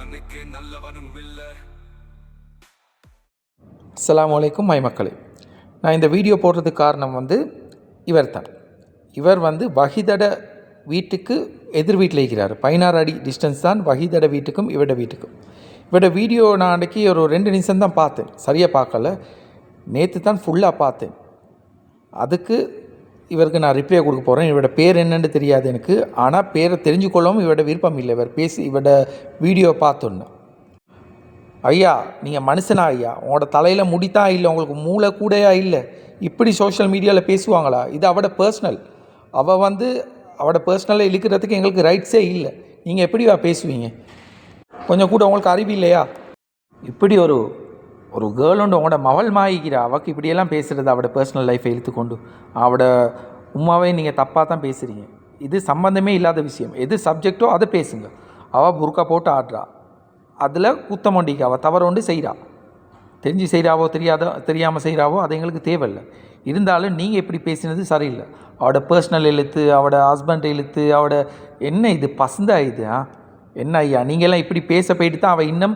கெட்டவனுக்கு நல்லவனும் இல்லை. அஸ்ஸலாமு அலைக்கும் மைமக்களே நான் இந்த வீடியோ போடுறதுக்கு காரணம் வந்து இவர் தான் இவர் வந்து வகிதட வீட்டுக்கு எதிர் வீட்டில் இருக்கிறார். பதினாறு அடி டிஸ்டன்ஸ் தான் வகிதட வீட்டுக்கும் இவட வீட்டுக்கும். இவட வீடியோ நான் அன்றைக்கி ஒரு ரெண்டு நிமிஷம் தான் பார்த்தேன். சரியாக பார்க்கல. நேற்று தான் ஃபுல்லாக பார்த்தேன். அதுக்கு இவருக்கு நான் ரிப்ளை கொடுக்க போகிறேன் இவரோட பேர் என்னன்னு தெரியாது எனக்கு. ஆனால் பேரை தெரிஞ்சுக்கொள்ளவும் இவரோட விருப்பம் இல்லை. இவர் பேசி இவரோட வீடியோ பார்த்தோன்னு ஐயா நீங்கள் மனுஷனா ஐயா. உங்களோட தலையில் முடித்தான் இல்லை உங்களுக்கு மூளை கூடையா இல்லை? இப்படி சோஷியல் மீடியாவில் பேசுவாங்களா? இது அவட பர்சனல் அவள் வந்து அவட பர்சனலை இழுக்கிறதுக்கு எங்களுக்கு ரைட்ஸே இல்லை. நீங்கள் எப்படி பேசுவீங்க? கொஞ்சம் கூட உங்களுக்கு அறிவு இல்லையா? இப்படி ஒரு ஒரு கேர்ள் உண்டு உங்களோட மவள் மாயிக்கிறா அவக்கு இப்படியெல்லாம் பேசுகிறது அவட பர்சனல் லைஃப்பை இழுத்துக்கொண்டு அவட உமாவே நீங்கள் தப்பாக தான் பேசுகிறீங்க இது சம்மந்தமே இல்லாத விஷயம். எது சப்ஜெக்டோ அதை பேசுங்க. அவள் புருக்கா போட்டு ஆடுறா. அதில் குத்தமண்டிக்கு அவள் தவறு ஒன்று செய்கிறா தெரிஞ்சு செய்கிறாவோ தெரியாத தெரியாமல் செய்கிறாவோ அது எங்களுக்கு தேவையில்லை. இருந்தாலும் நீங்கள் இப்படி பேசினது சரியில்லை. அவட பர்சனல் எழுத்து அவட ஹஸ்பண்ட் எழுத்து அவட என்ன இது பசந்தா இது ஆ? என்ன ஐயா நீங்கள்லாம் இப்படி பேச போயிட்டு தான் அவள் இன்னும்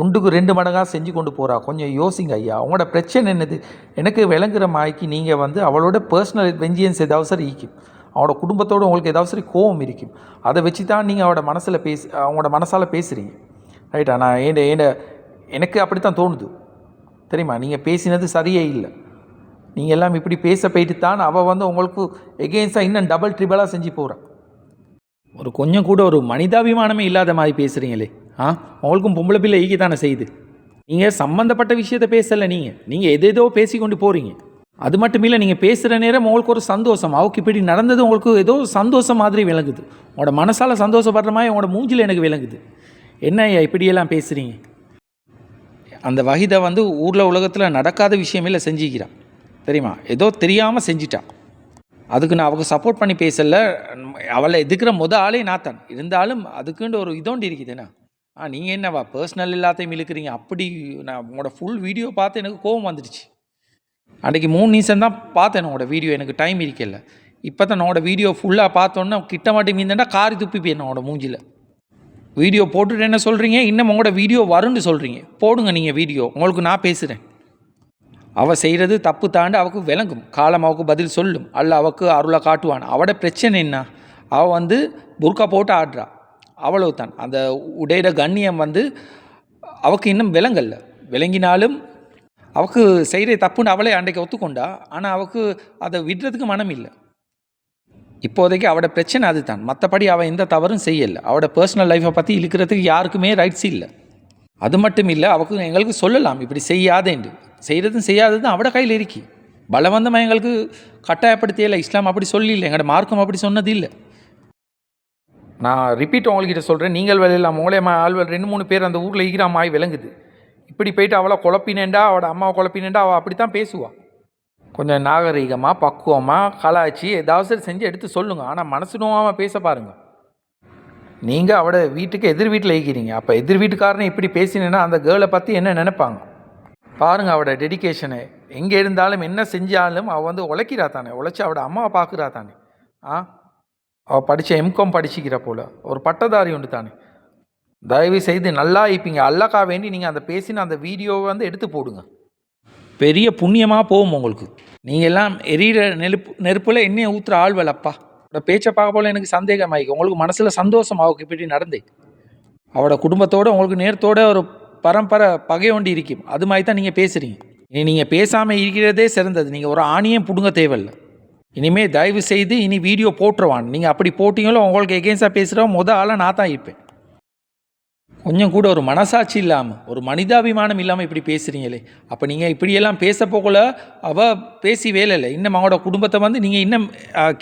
ஒன்றுக்கு ரெண்டு மடங்காக செஞ்சு கொண்டு போகிறா கொஞ்சம் யோசிங்க ஐயா. அவங்களோட பிரச்சனை என்னது? எனக்கு விளங்குற மாய்க்கு நீங்கள் வந்து அவளோட பர்சனல் வெஞ்சியன்ஸ் ஏதாவது சரி இருக்கும். அவனோட குடும்பத்தோடு உங்களுக்கு ஏதாவது சரி கோவம் இருக்கும். அதை வச்சு தான் நீங்கள் அவட மனசில் பேசி அவங்களோட மனசால் பேசுகிறீங்க ரைட்டா நான் ஏண்ட ஏண்ட எனக்கு அப்படி தான் தோணுது. தெரியுமா? நீங்கள் பேசினது சரியே இல்லை. நீங்கள் எல்லாம் இப்படி பேச போயிட்டு தான் அவள் வந்து உங்களுக்கு எகெயின்ஸ்டாக இன்னும் டபுள் ட்ரிபிளாக செஞ்சு போகிறான் ஒரு கொஞ்சம் கூட ஒரு மனிதாபிமானமே இல்லாத மாதிரி பேசுகிறீங்களே ஆ? உங்களுக்கும் பொம்பளை பிள்ளை ஈக்கி தானே செய்யுது. நீங்கள் சம்மந்தப்பட்ட விஷயத்த பேசலை நீங்கள் நீங்கள் எது ஏதோ பேசி கொண்டு போகிறீங்க அது மட்டும் இல்லை நீங்கள் பேசுகிற நேரம் உங்களுக்கு ஒரு சந்தோஷம். அவருக்கு இப்படி நடந்தது உங்களுக்கு ஏதோ சந்தோஷம் மாதிரி விளங்குது. உங்களோட மனசால் சந்தோஷப்படுற மாதிரி உங்களோட மூஞ்சில் எனக்கு விளங்குது. என்ன ஐயா இப்படியெல்லாம் பேசுகிறீங்க அந்த வகிதை வந்து ஊரில் உலகத்தில் நடக்காத விஷயமே செஞ்சுக்கிறான் தெரியுமா? ஏதோ தெரியாமல் செஞ்சிட்டான் அதுக்கு நான் அவளுக்கு சப்போர்ட் பண்ணி பேசலை. அவளை எதுக்குற முத ஆளே நான் தான் இருந்தாலும் அதுக்குன்ற ஒரு இதோண்டி இருக்குதுண்ணா ஆ நீங்கள் என்னவா பர்சனல் எல்லாத்தையும் இழுக்கிறீங்க? அப்படி நான் உங்களோட ஃபுல் வீடியோ பார்த்து எனக்கு கோவம் வந்துடுச்சு. அன்றைக்கி மூணு நிமிஷம் தான் பார்த்தேன் உங்களோட வீடியோ எனக்கு டைம் இருக்கல இப்போ தான் உன்னோட வீடியோ ஃபுல்லாக பார்த்தோன்னே கிட்ட மாட்டி மீந்தேன்டா காரி துப்பி போயிடணும் உங்களோட மூஞ்சில் வீடியோ போட்டுட்டு என்ன சொல்கிறீங்க இன்னும் உங்களோட வீடியோ வரும்னு சொல்கிறீங்க போடுங்க நீங்கள் வீடியோ உங்களுக்கு நான் பேசுகிறேன் அவள் செய்கிறது தப்பு தாண்டு அவக்கு விளங்கும். காலம் அவக்கு பதில் சொல்லும். அல்ல அவக்கு அருளை காட்டுவான். அவட பிரச்சனை என்ன? அவள் வந்து புர்கா போட்டு ஆடுறா. அவ்வளவு தான் அந்த உடையிட கண்ணியம் வந்து அவக்கு இன்னும் விளங்கல்ல விளங்கினாலும் அவக்கு செய்கிற தப்புன்னு அவளே அன்றைக்கு ஒத்துக்கொண்டா. ஆனால் அவக்கு அதை விடுறதுக்கு மனம் இல்லை. இப்போதைக்கு அவட பிரச்சனை அதுதான். மற்றபடி அவள் எந்த தவறும் செய்யலை. அவட பர்சனல் லைஃப்பை பற்றி இழுக்கிறதுக்கு யாருக்குமே ரைட்ஸ் இல்லை. அது மட்டும் இல்லை அவக்கு எங்களுக்கு சொல்லலாம் இப்படி செய்யாதேண்டு. செய்கிறதும் செய்யாததும் அவட கையில் இருக்கி. பலவந்தமாக எங்களுக்கு கட்டாயப்படுத்தியல இஸ்லாம் அப்படி சொல்லி இல்லை. எங்களோட மார்க்கம் அப்படி சொன்னது இல்லை. நான் ரிப்பீட் உங்கள்கிட்ட சொல்கிறேன் நீங்கள் வேலையில் மூலியமாக ஆள்வல் ரெண்டு மூணு பேர் அந்த ஊரில் ஈகிராமாய் விளங்குது. இப்படி போயிட்டு அவளை குழப்பினேன்டா அவட அம்மாவை குழப்பினேன்டா அவள் அப்படி தான் பேசுவாள் கொஞ்சம் நாகரீகமாக பக்குவமாக கலாச்சி ஏதாவது சரி செஞ்சு எடுத்து சொல்லுங்கள் ஆனால் மனசு நோவாமல் பேச பாருங்கள் நீங்கள் அவட வீட்டுக்கு எதிர் வீட்டில் இருக்கிறீங்க. அப்போ எதிர் வீட்டுக்காரனை இப்படி பேசினேன்னா அந்த கேர்ளை பற்றி என்ன நினைப்பாங்க? பாருங்கள் அவட டெடிக்கேஷனு எங்கே இருந்தாலும் என்ன செஞ்சாலும் அவள் வந்து உழைக்கிறா தானே. உழைச்சி அவட அம்மாவை பார்க்குறா தானே. ஆ? அவள் படித்த எம்காம் படிச்சிக்கிற போல். ஒரு பட்டதாரி உண்டு தானே. தயவு செய்து நல்லா இப்பீங்க அல்லாக்கா வேண்டி நீங்கள் அந்த பேசின அந்த வீடியோவை வந்து எடுத்து போடுங்க. பெரிய புண்ணியமாக போகும் உங்களுக்கு. நீங்கள் எல்லாம் எரியிற நெருப்பு நெருப்பில் எண்ணெயை ஊற்றுற ஆள் வேலப்பா. அவட பேச்சை பார்க்க போல எனக்கு சந்தேகமாயிக்கு உங்களுக்கு மனசில் சந்தோஷம் அவருக்கு இப்படி நடந்தே. அவட குடும்பத்தோடு உங்களுக்கு நேரத்தோட ஒரு பரம்பரை பகை ஒண்டி இருக்கும். அது மாதிரி தான் நீங்கள் பேசுகிறீங்க இனி நீங்கள் பேசாமல் இருக்கிறதே சிறந்தது. நீங்கள் ஒரு ஆணியும் பிடுங்க தேவையில்லை. இனிமே தயவு செய்து இனி வீடியோ போட்டுருவான். நீங்கள் அப்படி போட்டிங்களோ உங்களுக்கு எகேன்ஸ்டாக பேசுகிறோம் முதல் ஆளாக நான் தான் இருப்பேன். கொஞ்சம் கூட ஒரு மனசாட்சி இல்லாமல் ஒரு மனிதாபிமானம் இல்லாமல் இப்படி பேசுகிறீங்களே அப்போ நீங்கள் இப்படியெல்லாம் பேச போகல அவள் பேசி வேலை இல்லை. இன்னும் அவங்களோட குடும்பத்தை வந்து நீங்கள் இன்னும்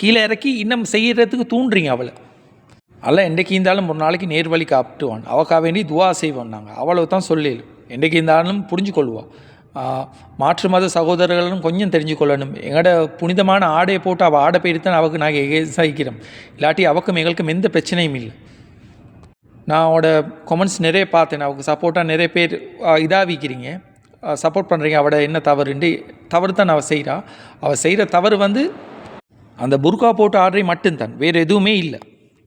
கீழே இறக்கி இன்னும் செய்கிறதுக்கு தூண்டுறீங்க அவளை. அல்ல என்றைக்கு இருந்தாலும் ஒரு நாளைக்கு நேர்வழி காப்பிட்டுவான் அவக்கா வேண்டி துவா செய்வோம் நாங்கள் அவ்வளவு தான் சொல்லிடு என்றைக்கு இருந்தாலும் புரிஞ்சு கொள்வாள் மாற்று மத சகோதரர்களும் கொஞ்சம் தெரிஞ்சு கொள்ளணும் எங்களோட புனிதமான ஆடையை போட்டு அவள் ஆடை போயிட்டு தான் அவக்கு நாங்கள் சகிக்கிறோம் இல்லாட்டி அவக்கும் எங்களுக்கும் எந்த பிரச்சனையும் இல்லை. நான் அவனோட கமெண்ட்ஸ் நிறைய பார்த்தேன். அவருக்கு சப்போர்ட்டாக நிறைய பேர் இதாகிக்கிறீங்க. சப்போர்ட் பண்ணுறீங்க அவட என்ன தவறுண்டு? தவறு தான் அவள் செய்கிறா அவள் செய்கிற தவறு வந்து அந்த புர்கா போட்டு ஆடுறே மட்டும்தான். வேறு எதுவுமே இல்லை.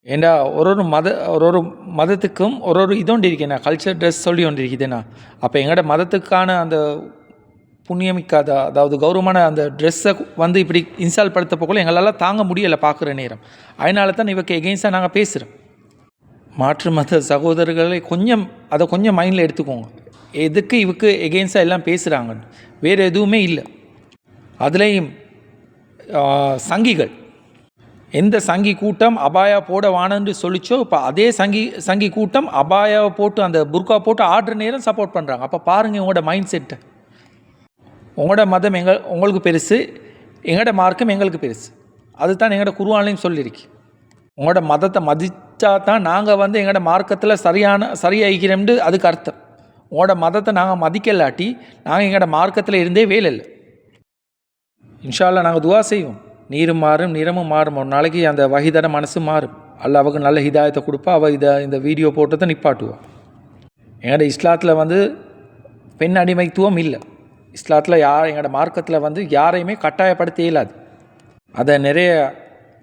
ஏண்டா ஒரு ஒரு மத ஒரு ஒரு மதத்துக்கும் ஒரு ஒரு இதோண்டு இருக்கேண்ணா. கல்ச்சர் ட்ரெஸ் சொல்லி ஒன்று இருக்குதுண்ணா. அப்போ எங்களோட மதத்துக்கான அந்த புண்ணியமிக்காத அதாவது கௌரவமான அந்த ட்ரெஸ்ஸை வந்து இப்படி இன்ஸ்டால் படுத்த போகல எங்களால் தாங்க முடியலை பார்க்குற நேரம். அதனால தான் இவக்கு எகெயின்ஸ்டாக நாங்கள் பேசுகிறோம் மாற்று மத சகோதரர்களை கொஞ்சம் அதை கொஞ்சம் மைண்டில் எடுத்துக்கோங்க. எதுக்கு இவக்கு எகெயின்ஸ்டாக எல்லாம் பேசுகிறாங்கன்னு வேறு எதுவுமே இல்லை. அதுலேயும் சங்கிகள். எந்த சங்கி கூட்டம் அபாயா போட வானன்னு சொல்லிச்சோ இப்போ அதே சங்கி சங்கி கூட்டம் அபாயாவை போட்டு அந்த புர்கா போட்டு ஆடுற நேரம் சப்போர்ட் பண்ணுறாங்க அப்போ பாருங்கள் உங்களோட மைண்ட் செட்டை உங்களோட மதம் எங்கள் உங்களுக்கு பெருசு எங்களோட மார்க்கம் எங்களுக்கு பெருசு. அதுதான் எங்களோட குருவானையும் சொல்லியிருக்கு உங்களோட மதத்தை மதித்தா தான் நாங்கள் வந்து எங்களோட மார்க்கத்தில் சரியான சரியாகிக்கிறோம்னு அதுக்கு அர்த்தம். உங்களோட மதத்தை நாங்கள் மதிக்கலாட்டி நாங்கள் எங்களோட மார்க்கத்தில் இருந்தே வேலை இல்லை. இன்ஷால்லா நாங்கள் துவா செய்வோம். நீரும் மாறும் நிறமும் மாறும். ஒரு நாளைக்கு அந்த வகிதர மனசு மாறும். அல்ல அவளுக்கு நல்ல ஹிதாயத்தை கொடுப்பா அவள் இதை இந்த வீடியோ போட்டதை நிப்பாட்டுவாள் எங்களோட இஸ்லாத்தில் வந்து பெண் அடிமைத்துவம் இல்லை. இஸ்லாத்தில் யார் எங்களோட மார்க்கத்தில் வந்து யாரையுமே கட்டாயப்படுத்த இயலாது அதை நிறைய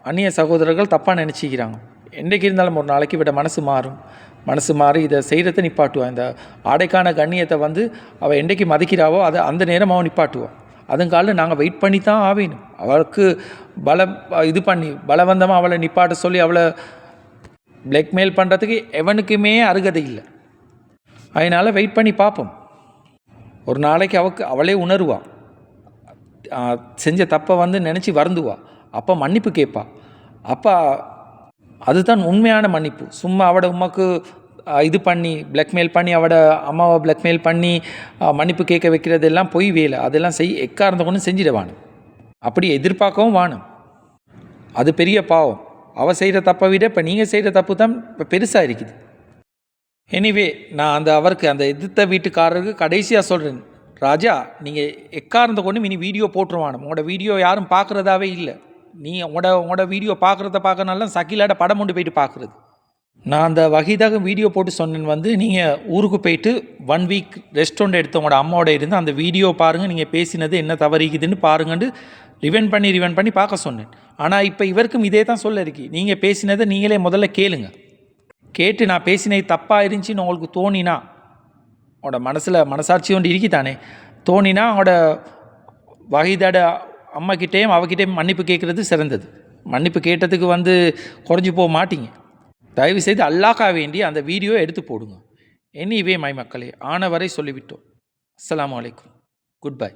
அந்நிய சகோதரர்கள் தப்பாக நினச்சிக்கிறாங்க. என்றைக்கு இருந்தாலும் ஒரு நாளைக்கு விட மனசு மாறும். மனசு மாறி இதை செய்கிறத நிப்பாட்டுவான் இந்த ஆடைக்கான கண்ணியத்தை வந்து அவள் என்றைக்கு மதிக்கிறாவோ அதை அந்த நேரம் அவன் நிப்பாட்டுவான் அதுங்கால நாங்கள் வெயிட் பண்ணி தான் ஆவேணும். அவளுக்கு பல இது பண்ணி பலவந்தமாக அவளை நிப்பாட்ட சொல்லி அவளை பிளாக்மெயில் பண்ணுறதுக்கு எவனுக்குமே அருகதை இல்லை. அதனால் வெயிட் பண்ணி பார்ப்போம். ஒரு நாளைக்கு அவக்கு அவளே உணருவாள் செஞ்ச தப்பை வந்து நினச்சி வருந்துவா. அப்போ மன்னிப்பு கேட்பா. அப்போ அதுதான் உண்மையான மன்னிப்பு. சும்மா அவட உமாக்கு இது பண்ணி பிளாக்மெயில் பண்ணி அவட அம்மாவை பிளாக்மெயில் பண்ணி மன்னிப்பு கேட்க வைக்கிறதெல்லாம் பொய் வேலை. அதெல்லாம் செய் எக்காரந்த கொண்டு செஞ்சிடவானு அப்படி எதிர்பார்க்கவும் வாணும். அது பெரிய பாவம். அவள் செய்கிற தப்பை விட இப்போ நீங்கள் செய்கிற தப்பு தான் இப்போ பெருசாக இருக்குது. எனிவே நான் அந்த அவருக்கு அந்த எதிர்த்த வீட்டுக்காரருக்கு கடைசியாக சொல்கிறேன் ராஜா நீங்கள் எக்காரந்த கொண்டு இனி வீடியோ போட்டுருவானு உங்களோட வீடியோ யாரும் பார்க்குறதாவே இல்லை. நீ உங்களோட உங்களோட வீடியோ பார்க்குறத பார்க்கறனால சக்கிலாட படம் கொண்டு போயிட்டு பார்க்குறது நான் அந்த வகைதாக வீடியோ போட்டு சொன்னேன் வந்து நீங்கள் ஊருக்கு போயிட்டு ஒன் வீக் ரெஸ்டாரண்ட் எடுத்து உங்களோட அம்மாவோட இருந்து அந்த வீடியோ பாருங்கள் நீங்கள் பேசினது என்ன தவறிக்குதுன்னு பாருங்கன்னு ரிவெண்ட் பண்ணி ரிவெண்ட் பண்ணி பார்க்க சொன்னேன். ஆனால் இப்போ இவருக்கும் இதே தான் சொல்ல இருக்கு. நீங்கள் பேசினதை நீங்களே முதல்ல கேளுங்க. கேட்டு நான் பேசினது தப்பாக இருந்துச்சின்னு உங்களுக்கு தோணினா உங்களோட மனசில் மனசாட்சி ஒன்று இருக்குதானே? தோணினா அவங்களோட வகைதட அம்மாக்கிட்டேயும் அவகிட்டேயும் மன்னிப்பு கேட்குறது சிறந்தது. மன்னிப்பு கேட்டதுக்கு வந்து குறைஞ்சி போக மாட்டீங்க. தயவு செய்து அல்லாக்கா வேண்டி அந்த வீடியோ எடுத்து போடுங்க. எனிவே மை மக்களே ஆனவரை சொல்லிவிட்டோம். அஸ்லாம் அலைக்கும். Good bye.